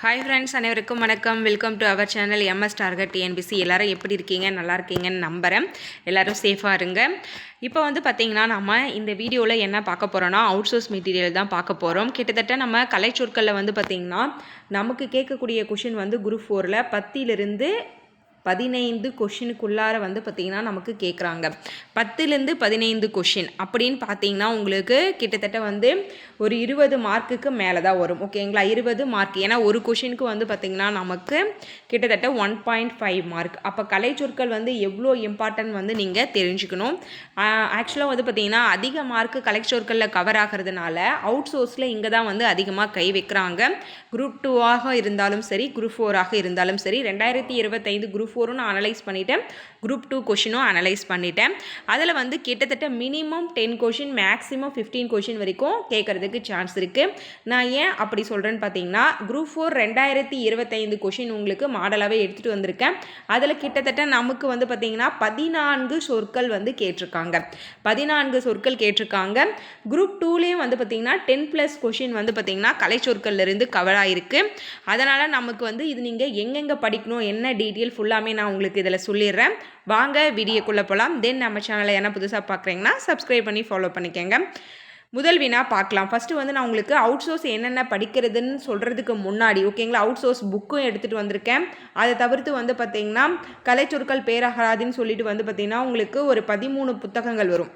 Hi friends அனைவருக்கும் வணக்கம். Welcome to our channel MS target TNPSC எல்லாரும் எப்படி இருக்கீங்க? நல்லா இருக்கீங்கன்னு நம்புகிறேன் எல்லாரும் சேஃபாக இருங்க. இப்போ வந்து பார்த்திங்கன்னா நம்ம இந்த வீடியோவில் என்ன பார்க்க போகிறோன்னா அவுட் சோர்ஸ் மெட்டீரியல் தான் பார்க்க போகிறோம் கிட்டத்தட்ட நம்ம கலைச்சொற்களில் வந்து பார்த்திங்கன்னா நமக்கு கேட்கக்கூடிய கொஷின் வந்து குரூப் ஃபோரில் பத்திலிருந்து பதினைந்து கொஷினுக்குள்ளார வந்து பார்த்திங்கன்னா நமக்கு கேட்குறாங்க பத்துலேருந்து பதினைந்து கொஷின் அப்படின்னு பார்த்தீங்கன்னா உங்களுக்கு கிட்டத்தட்ட வந்து ஒரு இருபது மார்க்குக்கு மேலே தான் வரும் ஓகேங்களா இருபது மார்க். ஏன்னா ஒரு கொஷினுக்கு வந்து பார்த்திங்கன்னா நமக்கு கிட்டத்தட்ட ஒன் பாயிண்ட் ஃபைவ் மார்க். அப்போ கலை சொற்கள் வந்து எவ்வளோ இம்பார்ட்டன்ட் வந்து நீங்கள் தெரிஞ்சுக்கணும். ஆக்சுவலாக வந்து பார்த்திங்கன்னா அதிக மார்க்கு கலை சொற்களில் கவர் ஆகிறதுனால அவுட் சோர்ஸில் இங்கே தான் வந்து அதிகமாக கை வைக்கிறாங்க. குரூப் டூவாக இருந்தாலும் சரி குரூப் ஃபோராக இருந்தாலும் சரி ரெண்டாயிரத்தி இருபத்தைந்து குரூப் ஃபோரும் நான் அனலைஸ் பண்ணிவிட்டேன் குரூப் டூ கொஷினும் அனலைஸ் பண்ணிட்டேன். அதில் வந்து கிட்டத்தட்ட minimum ten question maximum fifteen question வரைக்கும் கேட்குறதுக்கு சான்ஸ் இருக்குது நான் ஏன் அப்படி சொல்கிறேன்னு பார்த்தீங்கன்னா குரூப் ஃபோர் ரெண்டாயிரத்தி இருபத்தைந்து கொஷின் உங்களுக்கு மாடலாகவே எடுத்துகிட்டு வந்திருக்கேன். அதில் கிட்டத்தட்ட நமக்கு வந்து பார்த்திங்கன்னா பதினான்கு சொற்கள் வந்து கேட்டிருக்காங்க. பதினான்கு சொற்கள் கேட்டிருக்காங்க. குரூப் டூலேயும் வந்து பார்த்திங்கன்னா டென் ப்ளஸ் கொஷின் வந்து பார்த்திங்கன்னா கலை சொற்கள்லேருந்து கவர் ஆகிருக்கு அதனால் நமக்கு வந்து இது நீங்கள் எங்கெங்கே படிக்கணும் என்ன டீட்டெயில் ஃபுல்லாக எல்லாமே நான் உங்களுக்கு இதில் சொல்லிடுறேன். வாங்க வீடியோக்குள்ளே போகலாம். தென் நம்ம சேனலை என்ன புதுசாக பார்க்குறீங்கன்னா சப்ஸ்கிரைப் பண்ணி ஃபாலோ பண்ணிக்கோங்க. முதல் வினா பார்க்கலாம். ஃபஸ்ட்டு வந்து நான் உங்களுக்கு அவுட் சோர்ஸ் என்னென்ன படிக்கிறதுன்னு சொல்கிறதுக்கு முன்னாடி ஓகேங்களா அவுட் சோர்ஸ் புக்கும் எடுத்துகிட்டு வந்திருக்கேன். அதை தவிர்த்து வந்து பார்த்திங்கன்னா கலைச்சொற்கள் பேரகராதின்னு சொல்லிட்டு வந்து பார்த்திங்கன்னா உங்களுக்கு ஒரு பதிமூணு புத்தகங்கள் வரும்.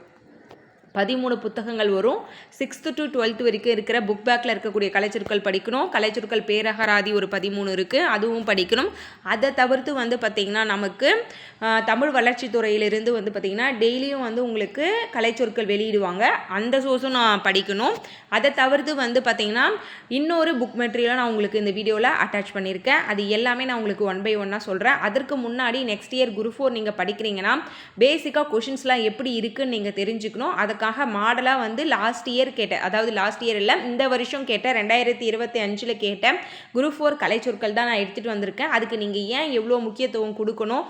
பதிமூணு புத்தகங்கள் வரும். சிக்ஸ்த்து டு டுவெல்த் வரைக்கும் இருக்கிற புக் பேக்கில் இருக்கக்கூடிய கலைச்சொற்கள் படிக்கணும். கலைச்சொற்கள் பேரகராதி ஒரு பதிமூணு இருக்குது அதுவும் படிக்கணும். அதை தவிர்த்து வந்து பார்த்திங்கன்னா நமக்கு தமிழ் வளர்ச்சித்துறையிலிருந்து வந்து பார்த்திங்கன்னா டெய்லியும் வந்து உங்களுக்கு கலைச்சொற்கள் வெளியிடுவாங்க. அந்த சோர்ஸும் நான் படிக்கணும். அதை தவிர்த்து வந்து பார்த்திங்கன்னா இன்னொரு புக் மெட்டீரியலும் நான் உங்களுக்கு இந்த வீடியோவில் அட்டாச் பண்ணியிருக்கேன். அது எல்லாமே நான் உங்களுக்கு ஒன் பை ஒன்னாக சொல்கிறேன் அதற்கு முன்னாடி நெக்ஸ்ட் இயர் குரு ஃபோர் நீங்கள் படிக்கிறீங்கன்னா பேசிக்காக கொஷின்ஸ்லாம் எப்படி இருக்குன்னு நீங்கள் தெரிஞ்சுக்கணும். அதை அதுக்காக மாடலாக வந்து லாஸ்ட் இயர் கேட்டேன். அதாவது லாஸ்ட் இயர் இல்லை இந்த வருஷம் கேட்டேன். ரெண்டாயிரத்தி இருபத்தி அஞ்சில் கேட்டேன். குரூப் ஃபோர் கலை சொற்கள் தான் நான் எடுத்துகிட்டு வந்திருக்கேன். அதுக்கு நீங்கள் ஏன் எவ்வளோ முக்கியத்துவம் கொடுக்கணும்?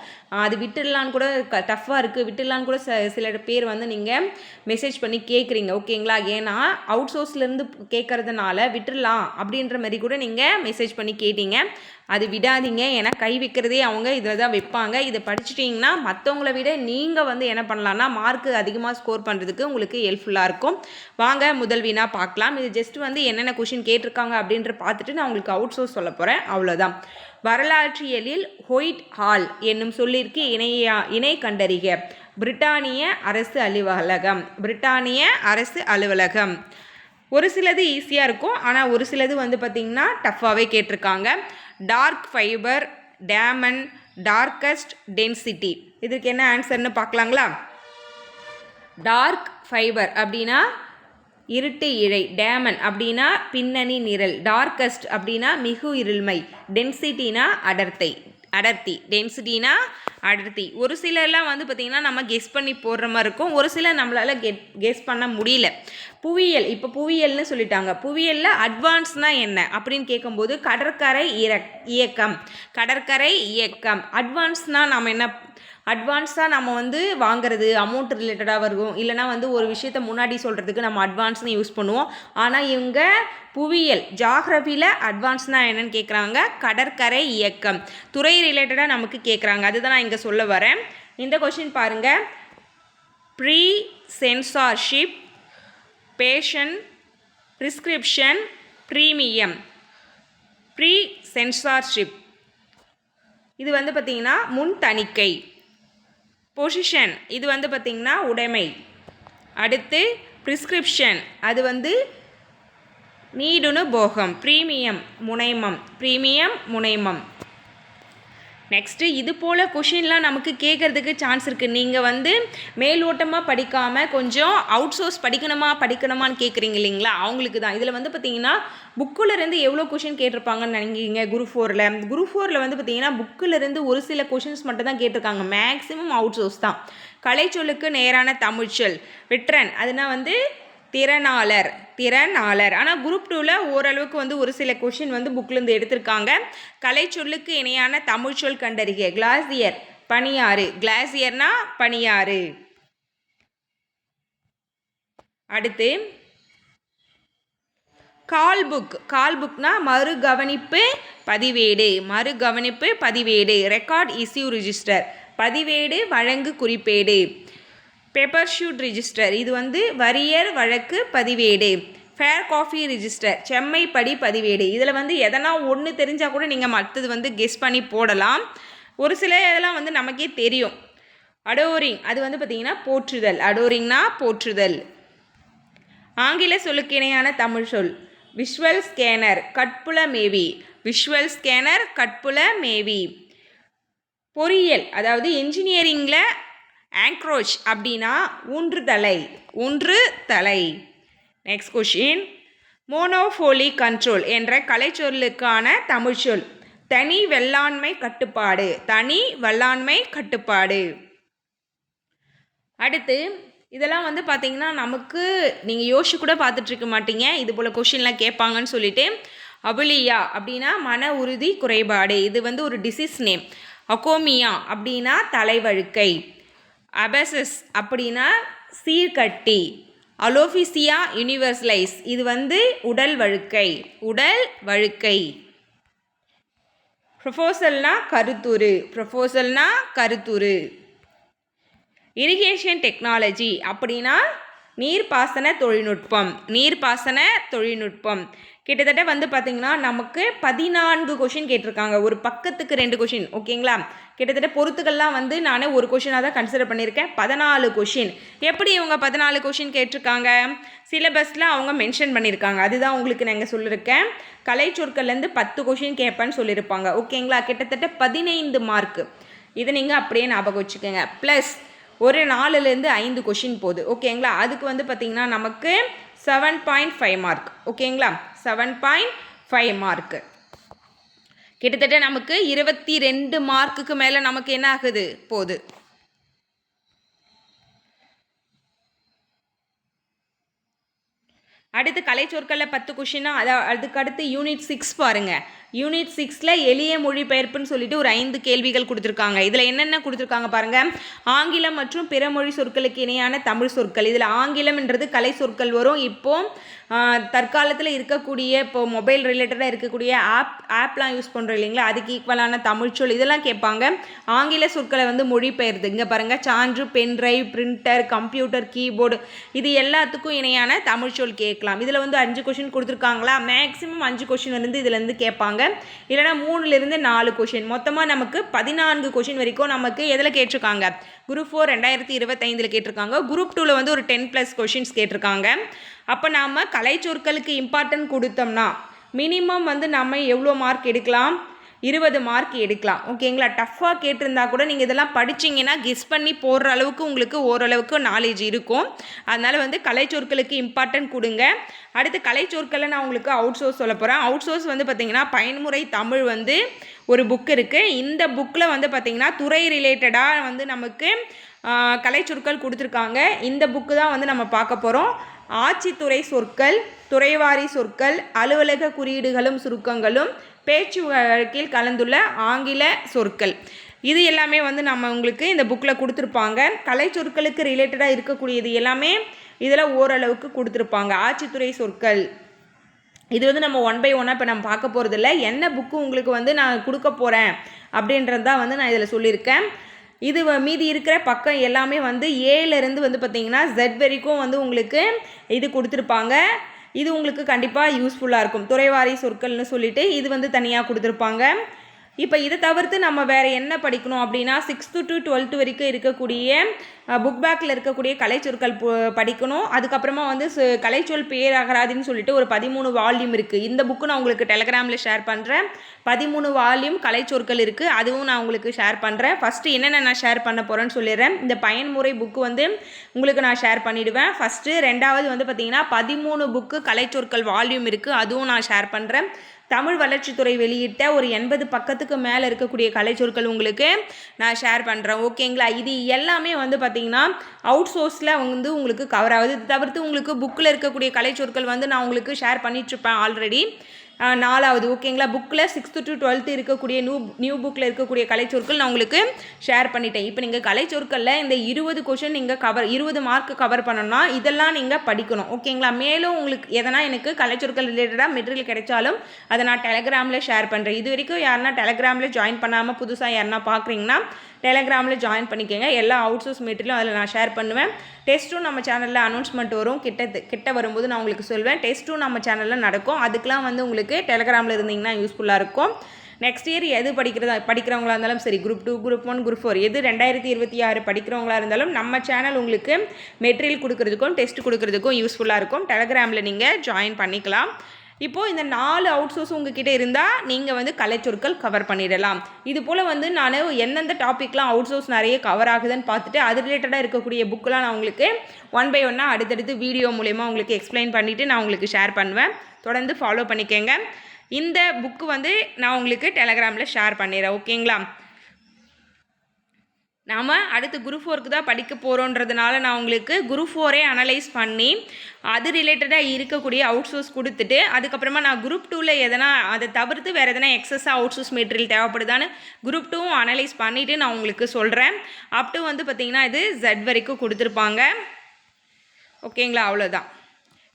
அது விட்டுடலான்னு கூட டஃப்பாக இருக்குது விட்டுடலான்னு கூட சில பேர் வந்து நீங்கள் மெசேஜ் பண்ணி கேட்குறீங்க ஓகேங்களா ஏன்னா அவுட் சோர்ஸ்லேருந்து கேட்குறதுனால விட்டுடலாம் அப்படின்ற மாதிரி கூட நீங்கள் மெசேஜ் பண்ணி கேட்டீங்க. அது விடாதீங்க. ஏன்னா கை வைக்கிறதே அவங்க இதில் தான் வைப்பாங்க. இதை படிச்சிட்டிங்கன்னா மற்றவங்கள விட நீங்கள் வந்து என்ன பண்ணலான்னா மார்க்கு அதிகமாக ஸ்கோர் பண்ணுறதுக்கு உங்களுக்கு ஹெல்ப்ஃபுல்லாக இருக்கும். வாங்க முதல் வீணாக பார்க்கலாம். இது ஜஸ்ட் வந்து என்னென்ன கொஷின் கேட்டிருக்காங்க அப்படின்ற பார்த்துட்டு நான் உங்களுக்கு அவுட் சோர்ஸ் சொல்ல போகிறேன் அவ்வளோதான் வரலாற்றியலில் ஹொயிட் ஹால் என்னும் சொல்லிற்கு இணையா இணை கண்டறிக. பிரிட்டானிய அரசு அலுவலகம். பிரிட்டானிய அரசு அலுவலகம். ஒரு சிலது ஈஸியாக இருக்கும். ஆனால் ஒரு சிலது வந்து பார்த்திங்கன்னா டஃப்பாகவே கேட்டிருக்காங்க. Dark fibre daemon darkest density. இதுக்கு என்ன ஆன்சர்னு பார்க்கலாங்களா? டார்க் ஃபைபர் அப்படின்னா இருட்டு இழை டேமன் அப்படின்னா பின்னணி நிரல் டார்க்கஸ்ட் அப்படின்னா மிகு இருள்மை டென்சிட்டினா அடர்த்தை. அடர்த்தி டென்சிட்டினா அடர்த்தி. ஒரு சிலர்லாம் வந்து பார்த்திங்கன்னா நம்ம கெஸ் பண்ணி போடுற மாதிரி இருக்கும். ஒரு சிலர் நம்மளால் கெட் கெஸ் பண்ண முடியல. புவியியல் இப்போ புவியியல்னு சொல்லிட்டாங்க. புவியியலில் அட்வான்ஸ்னால் என்ன? அப்படின்னு கேட்கும்போது கடற்கரை இயக்கம். கடற்கரை இயக்கம். அட்வான்ஸ்னால் நம்ம என்ன அட்வான்ஸாக நம்ம வந்து வாங்குறது அமௌண்ட் ரிலேட்டடாக வருவோம் இல்லைனா வந்து ஒரு விஷயத்த முன்னாடி சொல்கிறதுக்கு நம்ம அட்வான்ஸ்னு யூஸ் பண்ணுவோம். ஆனால் இவங்க புவியியல் ஜாகிரபியில் அட்வான்ஸ்னால் என்னென்னு கேட்குறாங்க கடற்கரை இயக்கம். துறை ரிலேட்டடாக நமக்கு கேட்குறாங்க அதுதான் நான் இங்கே சொல்ல வரேன். இந்த கொஷின் பாருங்கள் pre censorship passion prescription premium pre censorship இது வந்து பார்த்திங்கன்னா முன் தணிக்கை. பொசிஷன் இது வந்து பார்த்திங்கன்னா உடைமை. அடுத்து ப்ரிஸ்கிரிப்ஷன் அது வந்து நீடுனு போகம். Premium minimum. Premium minimum. Next இது போல் கொஷின்லாம் நமக்கு கேட்குறதுக்கு சான்ஸ் இருக்குது நீங்கள் வந்து மேலோட்டமாக படிக்காமல் கொஞ்சம் அவுட் சோர்ஸ் படிக்கணுமா படிக்கணுமான்னு கேட்குறீங்க இல்லைங்களா? அவங்களுக்கு தான். இதில் வந்து பார்த்தீங்கன்னா புக்கிலேருந்து எவ்வளோ கொஷின் கேட்டிருப்பாங்கன்னு நினைக்கிறீங்க? குரு ஃபோரில் குரு ஃபோரில் வந்து பார்த்தீங்கன்னா புக்கிலேருந்து ஒரு சில கொஷின்ஸ் மட்டும் தான் கேட்டிருக்காங்க. மேக்ஸிமம் அவுட் சோர்ஸ் தான். கலைச்சொல்லுக்கு நேரான தமிழ்ச்சொல். விட்ரன் அதுனா வந்து திறனாளர் திறனாளர். ஆனால் குரூப் டூவில் ஓரளவுக்கு வந்து ஒரு சில கொஷின் வந்து புக்லேருந்து எடுத்திருக்காங்க. கலை சொல்லுக்கு இணையான தமிழ் சொல் கண்டறிக. கிளாசியர் பனியாறு. கிளாசியர்னா பனியாறு. அடுத்து கால் புக் கால் புக்னா மறு கவனிப்பு பதிவேடு. மறு கவனிப்பு பதிவேடு. ரெக்கார்ட் இஸ்யூ ரிஜிஸ்டர் பதிவேடு வழங்கு குறிப்பேடு. பேப்பர் ஷூட் ரிஜிஸ்டர் இது வந்து வரியர் வழக்கு பதிவேடு. ஃபேர் காஃபி ரிஜிஸ்டர் செம்மைப்படி பதிவேடு. இதில் வந்து எதனா ஒன்று தெரிஞ்சால் கூட நீங்கள் மற்றது வந்து கெஸ் பண்ணி போடலாம். ஒரு சில இதெல்லாம் வந்து நமக்கே தெரியும். அடோரிங் அது வந்து பார்த்திங்கன்னா போற்றுதல். அடோரிங்னா போற்றுதல். ஆங்கில சொல்லுக்கு இணையான தமிழ் சொல். விஷுவல் ஸ்கேனர் கட்புல மேவி. விஷுவல் ஸ்கேனர் கட்புல மேவி. பொறியியல். அதாவது என்ஜினியரிங்கில் ஆங்க்ரோச் அப்படின்னா ஊன்று தலை ஊன்று தலை நெக்ஸ்ட் கொஷின் மோனோஃபோலி கண்ட்ரோல் என்ற கலைச்சொல்லுக்கான தமிழ்ச்சொல் தனி வெள்ளாண்மை கட்டுப்பாடு தனி வெள்ளாண்மை கட்டுப்பாடு. அடுத்து இதெல்லாம் வந்து பார்த்தீங்கன்னா நமக்கு நீங்கள் யோசிச்சு கூட பார்த்துட்ருக்க மாட்டீங்க. இது போல் கொஷின்லாம் கேட்பாங்கன்னு சொல்லிட்டு அபுலியா அப்படின்னா மன உறுதி குறைபாடு. இது வந்து ஒரு டிசீஸ் நேம் அகோமியா அப்படின்னா தலைவழுக்கை. அபசஸ் அப்படின்னா சீர்கட்டி. அலோஃபிசியா யூனிவர்சலைஸ். இது வந்து உடல் வழுக்கை. உடல் வழுக்கை. ப்ரொஃபோசல்னா கருத்துரு. ப்ரொஃபோசல்னா கருத்துரு. இரிகேஷன் டெக்னாலஜி அப்படின்னா நீர்ப்பாசன தொழில்நுட்பம். நீர்ப்பாசன தொழில்நுட்பம். கிட்டத்தட்ட வந்து பார்த்திங்கன்னா நமக்கு பதினான்கு கொஷின் கேட்டிருக்காங்க. ஒரு பக்கத்துக்கு ரெண்டு கொஷின் ஓகேங்களா? கிட்டத்தட்ட பொறுத்துக்கள்லாம் வந்து நான் ஒரு கொஷினாக தான் கன்சிடர் பண்ணியிருக்கேன். பதினாலு கொஷின் எப்படி இவங்க பதினாலு கொஷின் கேட்டிருக்காங்க? சிலபஸில் அவங்க மென்ஷன் பண்ணியிருக்காங்க. அதுதான் உங்களுக்கு நாங்கள் சொல்லியிருக்கேன். கலை சொற்கள்லேருந்து பத்து கொஷின் கேட்பேன்னு சொல்லியிருப்பாங்க. ஓகேங்களா கிட்டத்தட்ட பதினைந்து மார்க்கு இதை நீங்கள் அப்படியே ஞாபகம் வச்சுக்கோங்க. ப்ளஸ் ஒரு நாலுலேருந்து ஐந்து கொஷின் போகுது. ஓகேங்களா அதுக்கு வந்து பார்த்திங்கன்னா நமக்கு செவன் பாயிண்ட் ஃபைவ் மார்க் ஓகேங்களா செவன் பாயிண்ட் ஃபைவ் மார்க்கு கிட்டத்தட்ட நமக்கு இருபத்தி ரெண்டு மார்க்குக்கு மேலே நமக்கு என்ன ஆகுது? போகுது. அடுத்து கலை சொற்களில் பத்து கொஷினா அதை அதுக்கு அடுத்து யூனிட் சிக்ஸ் பாருங்கள் யூனிட் சிக்ஸில் எளிய மொழிபெயர்ப்புன்னு சொல்லிட்டு ஒரு ஐந்து கேள்விகள் கொடுத்துருக்காங்க. இதில் என்னென்ன கொடுத்துருக்காங்க பாருங்கள் ஆங்கிலம் மற்றும் பிற மொழி சொற்களுக்கு இணையான தமிழ் சொற்கள். இதில் ஆங்கிலம்ன்றது கலை சொற்கள் வரும். இப்போ தற்காலத்தில் இருக்கக்கூடிய இப்போ மொபைல் ரிலேட்டடாக இருக்கக்கூடிய ஆப் ஆப்லாம் யூஸ் பண்ணுறோம் இல்லைங்களா? அதுக்கு ஈக்குவலான தமிழ் சொல். இதெல்லாம் கேட்பாங்க. ஆங்கில சொற்களை வந்து மொழிபெயர்து இங்கே பாருங்கள் சான்று pen drive printer computer keyboard இது எல்லாத்துக்கும் இணையான தமிழ் சொல் கேட்கலாம். இதில் வந்து அஞ்சு கொஷின் கொடுத்துருக்காங்களா? மேக்ஸிமம் அஞ்சு கொஷின் வந்து இதுலேருந்து கேட்பாங்க. இல்லைனா மூணுலேருந்து நாலு கொஷின் மொத்தமாக நமக்கு பதினான்கு கொஷின் வரைக்கும் நமக்கு எதில் கேட்டிருக்காங்க? குரூப் ஃபோர் ரெண்டாயிரத்தி இருபத்தைந்தில் கேட்டிருக்காங்க. குரூப் டூவில் வந்து ஒரு டென் ப்ளஸ் கொஷின்ஸ் கேட்டிருக்காங்க. அப்போ நாம் கலைச்சொற்களுக்கு இம்பார்ட்டன்ட் கொடுத்தோம்னா மினிமம் வந்து நம்ம எவ்வளோ மார்க் எடுக்கலாம்? இருபது மார்க் எடுக்கலாம். ஓகேங்களா டஃப்பாக கேட்டிருந்தா கூட நீங்கள் இதெல்லாம் படிச்சிங்கன்னா கெஸ் பண்ணி போடுற அளவுக்கு உங்களுக்கு ஓரளவுக்கு நாலேஜ் இருக்கும். அதனால் வந்து கலைச்சொற்களுக்கு இம்பார்ட்டன்ட் கொடுங்க. அடுத்து கலைச்சொற்களை நான் உங்களுக்கு அவுட் சோர்ஸ் சொல்ல போகிறேன் அவுட் சோர்ஸ் வந்து பார்த்திங்கன்னா பயன்முறை தமிழ் வந்து ஒரு புக் இருக்குது இந்த புக்கில் வந்து பார்த்திங்கன்னா துறை ரிலேட்டடாக வந்து நமக்கு கலை சொற்கள் கொடுத்துருக்காங்க. இந்த புக்கு தான் வந்து நம்ம பார்க்க போகிறோம் ஆட்சித்துறை சொற்கள் துறைவாரி சொற்கள் அலுவலக குறியீடுகளும் சுருக்கங்களும் பேச்சு வழக்கில் கலந்துள்ள ஆங்கில சொற்கள். இது எல்லாமே வந்து நம்ம உங்களுக்கு இந்த புக்கில் கொடுத்துருப்பாங்க. கலை சொற்களுக்கு ரிலேட்டடாக இருக்கக்கூடியது எல்லாமே இதில் ஓரளவுக்கு கொடுத்துருப்பாங்க. ஆட்சித்துறை சொற்கள். இது வந்து நம்ம ஒன் பை ஒன்னாக இப்போ நம்ம பார்க்க போகிறதில்ல என்ன புக்கு உங்களுக்கு வந்து நான் கொடுக்க போகிறேன் அப்படின்றது தான் வந்து நான் இதில் சொல்லியிருக்கேன். இது மீதி இருக்கிற பக்கம் எல்லாமே வந்து ஏலேருந்து வந்து பார்த்திங்கன்னா ஜெட் வரைக்கும் வந்து உங்களுக்கு இது கொடுத்துருப்பாங்க. இது உங்களுக்கு கண்டிப்பாக யூஸ்ஃபுல்லாக இருக்கும். துறைவாரி சொற்கள்னு சொல்லிட்டு இது வந்து தனியாக கொடுத்துருப்பாங்க. இப்போ இதை தவிர்த்து நம்ம வேறு என்ன படிக்கணும் அப்படின்னா சிக்ஸ்த்து டு டுவெல்த்து வரைக்கும் இருக்கக்கூடிய புக் பேக்கில் இருக்கக்கூடிய கலைச்சொற்கள் படிக்கணும். அதுக்கப்புறமா வந்து கலைச்சொல் பேரகராதின்னு சொல்லிட்டு ஒரு பதிமூணு வால்யூம் இருக்குது இந்த புக்கு நான் உங்களுக்கு டெலகிராமில் ஷேர் பண்ணுறேன் பதிமூணு வால்யூம் கலைச்சொற்கள் இருக்குது அதுவும் நான் உங்களுக்கு ஷேர் பண்ணுறேன் ஃபஸ்ட்டு என்னென்ன நான் ஷேர் பண்ண போகிறேன்னு சொல்லிடுறேன். இந்த பயன்முறை புக்கு வந்து உங்களுக்கு நான் ஷேர் பண்ணிவிடுவேன் ஃபஸ்ட்டு ரெண்டாவது வந்து பார்த்திங்கன்னா பதிமூணு புக்கு கலைச்சொற்கள் வால்யூம் இருக்குது அதுவும் நான் ஷேர் பண்ணுறேன் தமிழ் வளர்ச்சித்துறை வெளியிட்ட ஒரு எண்பது பக்கத்துக்கு மேலே இருக்கக்கூடிய கலைச்சொற்கள் உங்களுக்கு நான் ஷேர் பண்ணுறேன் ஓகேங்களா இது எல்லாமே வந்து பார்த்திங்கன்னா அவுட் சோர்ஸில் வந்து உங்களுக்கு கவர் ஆகுது. தவிர்த்து உங்களுக்கு புக்கில் இருக்கக்கூடிய கலைச்சொற்கள் வந்து நான் உங்களுக்கு ஷேர் பண்ணிகிட்ருப்பேன் ஆல்ரெடி நாலாவது ஓகேங்களா? புக்கில் சிக்ஸ்த்து டு டுவெல்த்து இருக்கக்கூடிய நியூ நியூ புக்கில் இருக்கக்கூடிய கலைச்சொற்கள் நான் உங்களுக்கு ஷேர் பண்ணிட்டேன். இப்போ நீங்கள் கலைச்சொற்களில் இந்த இருபது கொஷின் நீங்கள் கவர் இருபது மார்க் கவர் பண்ணணும்னா இதெல்லாம் நீங்கள் படிக்கணும். ஓகேங்களா? மேலும் உங்களுக்கு எதனா எனக்கு கலைச்சொற்கள் ரிலேட்டடாக மெட்டீரியல் கிடைச்சாலும் அதை நான் டெலகிராமில் ஷேர் பண்ணுறேன் இது வரைக்கும் யாருன்னா டெலகிராமில் ஜாயின் பண்ணாமல் புதுசாக யாருன்னா பார்க்குறீங்கன்னா டெலகிராமில் ஜாயின் பண்ணிக்கோங்க. எல்லா அவுட் சோர்ஸ் மெட்டீரியலும் அதில் நான் ஷேர் பண்ணுவேன். டெஸ்ட்டும் நம்ம சேனலில் அனௌன்ஸ்மெண்ட் வரும். கிட்ட கிட்ட வரும்போது நான் உங்களுக்கு சொல்வேன். டெஸ்ட்டும் நம்ம சேனலில் நடக்கும். அதுக்கெலாம் வந்து உங்களுக்கு டெலகிராமில் இருந்தீங்கன்னா யூஸ்ஃபுல்லாக இருக்கும். நெக்ஸ்ட் இயர் எது படிக்கிறதா படிக்கிறவங்களா இருந்தாலும் சரி group two group one group four எது ரெண்டாயிரத்தி இருபத்தி ஆறு படிக்கிறவங்களா இருந்தாலும் நம்ம சேனல் உங்களுக்கு மெட்டீரியல் கொடுக்கறதுக்கும் டெஸ்ட் கொடுக்கறதுக்கும் யூஸ்ஃபுல்லாக இருக்கும். டெலகிராமில் நீங்கள் ஜாயின் பண்ணிக்கலாம். இப்போது இந்த நாலு அவுட் சோர்ஸ் உங்ககிட்ட இருந்தால் நீங்கள் வந்து கலைச்சொற்கள் கவர் பண்ணிடலாம். இது போல் வந்து நான் எந்தெந்த டாப்பிக்லாம் அவுட் சோர்ஸ் நிறைய கவர் ஆகுதுன்னு பார்த்துட்டு அது ரிலேட்டடாக இருக்கக்கூடிய புக்கெலாம் நான் உங்களுக்கு ஒன் பை ஒன்னாக அடுத்தடுத்து வீடியோ மூலயமா உங்களுக்கு எக்ஸ்பிளைன் பண்ணிவிட்டு நான் உங்களுக்கு ஷேர் பண்ணுவேன். தொடர்ந்து ஃபாலோ பண்ணிக்கோங்க. இந்த புக்கு வந்து நான் உங்களுக்கு டெலகிராமில் ஷேர் பண்ணிடுறேன். ஓகேங்களா நாம் அடுத்து குரூப் ஃபோருக்கு தான் படிக்க போகிறோன்றதுனால நான் உங்களுக்கு குரூப் ஃபோரே அனலைஸ் பண்ணி அது ரிலேட்டடாக இருக்கக்கூடிய அவுட் சோர்ஸ் கொடுத்துட்டு அதுக்கப்புறமா நான் குரூப் டூவில் எதனா அதை தவிர்த்து வேறு எதனா எக்ஸஸாக அவுட் சோர்ஸ் மெட்டீரியல் தேவைப்படுதான்னு குரூப் டூவும் அனலைஸ் பண்ணிவிட்டு நான் உங்களுக்கு சொல்கிறேன் அப் டு வந்து பார்த்திங்கன்னா இது ஜெட் வரைக்கும் கொடுத்துருப்பாங்க. ஓகேங்களா? அவ்வளோதான்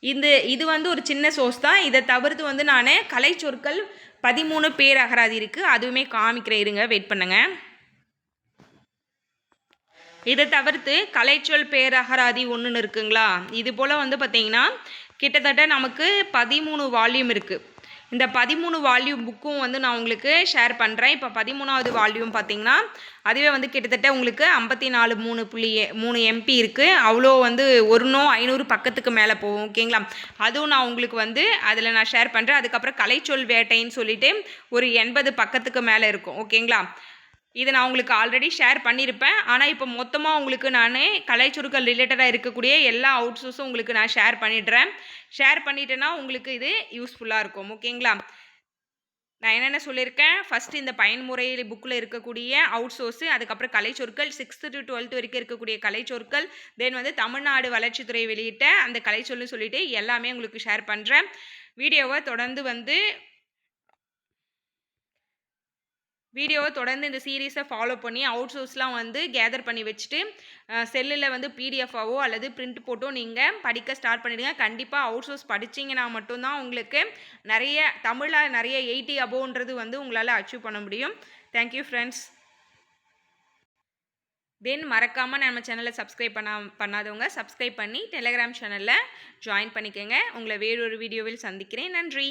இந்த இது வந்து ஒரு சின்ன சோர்ஸ் தான். இதை தவிர்த்து வந்து நான் கலை சொற்கள் பதிமூணு பேர் அகராதி இருக்குது அதுவுமே காமிக்கிறேன். இருங்க வெயிட் பண்ணுங்கள் இதை தவிர்த்து கலைச்சொல் பேரகராதி ஒன்றுன்னு இருக்குங்களா? இது போல் வந்து பார்த்திங்கன்னா கிட்டத்தட்ட நமக்கு பதிமூணு வால்யூம் இருக்குது இந்த பதிமூணு வால்யூம் புக்கும் வந்து நான் உங்களுக்கு ஷேர் பண்ணுறேன் இப்போ பதிமூணாவது வால்யூம் பார்த்தீங்கன்னா அதுவே வந்து கிட்டத்தட்ட உங்களுக்கு ஐம்பத்தி நாலு மூணு புள்ளி மூணு எம்பி இருக்குது அவ்வளோ வந்து ஒரு நோ ஐநூறு பக்கத்துக்கு மேலே போகும் ஓகேங்களா? அதுவும் நான் உங்களுக்கு வந்து அதில் நான் ஷேர் பண்ணுறேன் அதுக்கப்புறம் கலைச்சொல் வேட்டைன்னு சொல்லிட்டு ஒரு எண்பது பக்கத்துக்கு மேலே இருக்கும் ஓகேங்களா? இதை நான் உங்களுக்கு ஆல்ரெடி ஷேர் பண்ணியிருப்பேன் ஆனால் இப்போ மொத்தமாக உங்களுக்கு நான் கலைச்சுருக்கள் ரிலேட்டடாக இருக்கக்கூடிய எல்லா அவுட் சோர்ஸும் உங்களுக்கு நான் ஷேர் பண்ணிடுறேன். ஷேர் பண்ணிட்டேன்னா உங்களுக்கு இது யூஸ்ஃபுல்லாக இருக்கும். ஓகேங்களா? நான் என்னென்ன சொல்லியிருக்கேன்? ஃபஸ்ட்டு இந்த பயன்முறையில் புக்கில் இருக்கக்கூடிய அவுட் சோர்ஸு அதுக்கப்புறம் கலைச்சொற்கள் சிக்ஸ்த்து டு டுவெல்த் வரைக்கும் இருக்கக்கூடிய கலைச்சொற்கள் தென் வந்து தமிழ்நாடு வளர்ச்சித்துறை வெளியிட்ட அந்த கலைச்சொல்லுன்னு சொல்லிட்டு எல்லாமே உங்களுக்கு ஷேர் பண்ணுறேன் வீடியோவை தொடர்ந்து வந்து வீடியோவை தொடர்ந்து இந்த சீரீஸை ஃபாலோ பண்ணி அவுட் சோர்ஸ்லாம் வந்து கேதர் பண்ணி வச்சுட்டு செல்லில் வந்து பிடிஎஃபாவோ அல்லது பிரிண்ட் போட்டோ நீங்கள் படிக்க ஸ்டார்ட் பண்ணிடுங்க. கண்டிப்பாக அவுட் சோர்ஸ் படிச்சிங்கன்னா மட்டும்தான் உங்களுக்கு நிறைய தமிழில் நிறைய எயிட்டி அபோன்றது வந்து உங்களால் அச்சீவ் பண்ண முடியும். தேங்க்யூ ஃப்ரெண்ட்ஸ் தென் மறக்காமல் நம்ம சேனலை சப்ஸ்கிரைப் பண்ணா பண்ணாதவங்க சப்ஸ்கிரைப் பண்ணி டெலிகிராம் சேனலில் ஜாயின் பண்ணிக்கோங்க. உங்களை வேறொரு வீடியோவில் சந்திக்கிறேன். நன்றி.